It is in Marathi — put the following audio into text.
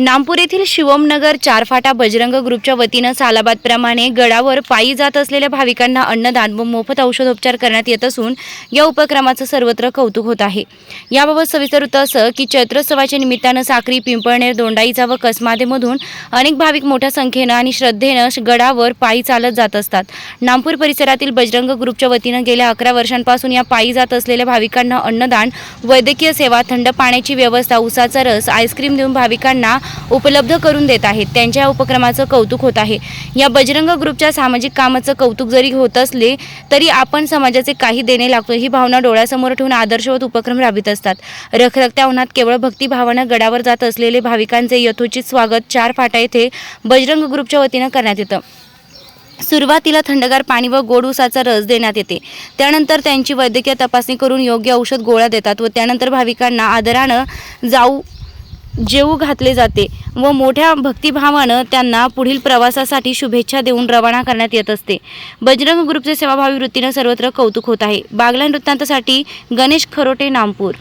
नामपूर येथील शिवमनगर चारफाटा बजरंग ग्रुपच्या वतीनं सालाबादप्रमाणे गडावर पायी जात असलेल्या भाविकांना अन्नदान व मोफत औषधोपचार करण्यात येत असून या उपक्रमाचं सर्वत्र कौतुक होत आहे. याबाबत सविस्तर होतं असं की चैत्रोत्सवाच्या निमित्तानं साक्री पिंपळनेर दोंडाईचा व कसमादेमधून अनेक भाविक मोठ्या संख्येनं आणि श्रद्धेनं श- गडावर पायी चालत जात असतात. नामपूर परिसरातील बजरंग ग्रुपच्या वतीनं गेल्या अकरा वर्षांपासून या पायी जात असलेल्या भाविकांना अन्नदान वैद्यकीय सेवा थंड पाण्याची व्यवस्था उसाचा रस आईस्क्रीम देऊन भाविकांना उपलब्ध करून देत आहेत. त्यांच्या या उपक्रमाचं कौतुक होत आहे. या बजरंग ग्रुपच्या सामाजिक कामाचं कौतुक जरी होत असले तरी आपण समाजाचे काही देणे लागतो ही भावना डोळ्यासमोर ठेवून आदर्शवत उपक्रम राबवित असतात. रखरखत्या उन्हात केवळ भक्तिभावानं गडावर जात असलेले भाविकांचे यथोचित स्वागत चार फाटा येथे बजरंग ग्रुपच्या वतीनं करण्यात येतं. सुरुवातीला थंडगार पाणी व गोड उसाचा रस देण्यात येते. त्यानंतर त्यांची वैद्यकीय तपासणी करून योग्य औषध गोळ्या देतात व त्यानंतर भाविकांना आदरानं जाऊ जेऊ घातले जाते व मोठ्या भक्तिभावानं त्यांना पुढील प्रवासासाठी शुभेच्छा देऊन रवाना करण्यात येत असते. बजरंग ग्रुपचे सेवाभावी वृत्तीनं सर्वत्र कौतुक होत आहे. बागला वृत्तांतासाठी गणेश खरोटे नामपूर.